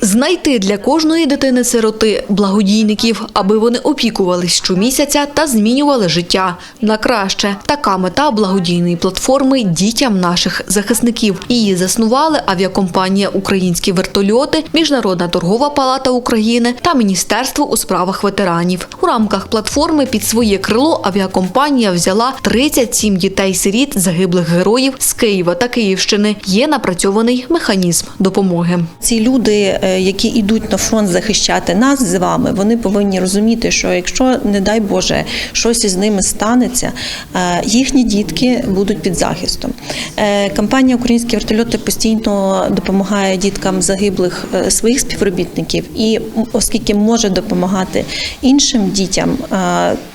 Знайти для кожної дитини-сироти благодійників, аби вони опікувались щомісяця та змінювали життя на краще. Така мета благодійної платформи дітям наших захисників. Її заснували авіакомпанія Українські вертольоти, Міжнародна торгова палата України та Міністерство у справах ветеранів. У рамках платформи під своє крило авіакомпанія взяла 37 дітей-сиріт загиблих героїв з Києва та Київщини. Є напрацьований механізм допомоги. Ці люди, е, які йдуть на фронт захищати нас з вами, вони повинні розуміти, що якщо, не дай Боже, щось із ними станеться, е, їхні дітки будуть під захистом. Е, Компанія Українські вертольоти постійно допомагає діткам загиблих своїх співробітників, і оскільки може допомагати іншим дітям,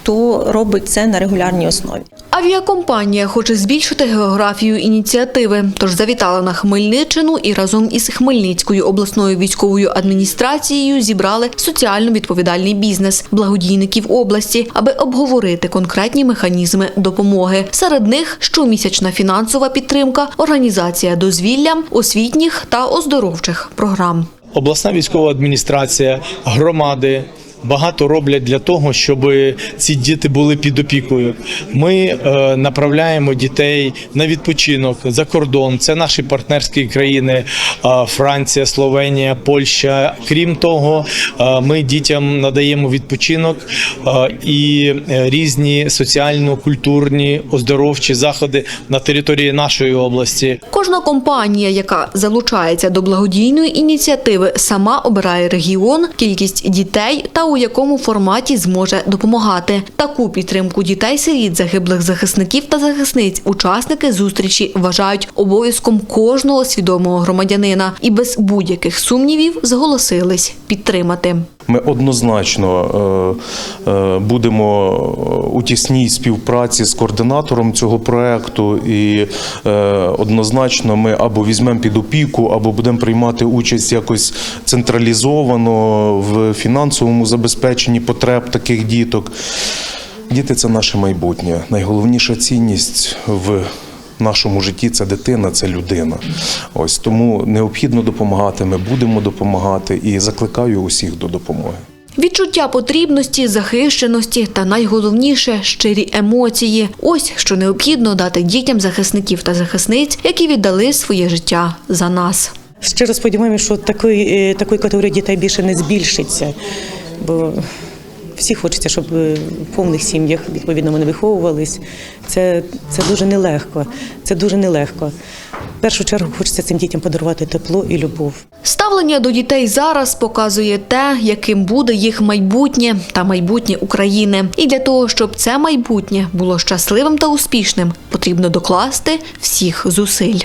е, то робить це на регулярній основі. Авіакомпанія хоче збільшити географію ініціативи, тож завітала на Хмельниччину і разом із Хмельницькою обласною військовою адміністрацією зібрали соціально відповідальний бізнес благодійників області, аби обговорити конкретні механізми допомоги. Серед них щомісячна фінансова підтримка, організація дозвілля, освітніх та оздоровчих програм. обласна військова адміністрація, громади. Багато роблять для того, щоб ці діти були під опікою. Ми е, направляємо дітей на відпочинок за кордон. Це наші партнерські країни: е, Франція, Словенія, Польща. Крім того, е, ми дітям надаємо відпочинок е, і е, різні соціально-культурні оздоровчі заходи на території нашої області. Кожна компанія, яка залучається до благодійної ініціативи, сама обирає регіон, кількість дітей та у якому форматі зможе допомагати. Таку підтримку дітей-сиріт, загиблих захисників та захисниць учасники зустрічі вважають обов'язком кожного свідомого громадянина і без будь-яких сумнівів зголосились підтримати. Ми однозначно е, е, будемо у тісній співпраці з координатором цього проекту, і е, однозначно ми або візьмемо під опіку, або будемо приймати участь якось централізовано в фінансовому забезпеченні потреб таких діток. Діти це наше майбутнє. Найголовніша цінність в нашому житті це дитина, це людина. Ось тому необхідно допомагати. Ми будемо допомагати і закликаю усіх до допомоги. Відчуття потрібності, захищеності та найголовніше щирі емоції. Ось що необхідно дати дітям захисників та захисниць, які віддали своє життя за нас. Щиро сподіваємося, що такої, е, такої категорії дітей більше не збільшиться, бо всі хочеться, щоб в повних сім'ях відповідно вони виховувались. Це, це дуже нелегко. Це дуже нелегко. В першу чергу хочеться цим дітям подарувати тепло і любов. Ставлення до дітей зараз показує те, яким буде їх майбутнє та майбутнє України. І для того, щоб це майбутнє було щасливим та успішним, потрібно докласти всіх зусиль.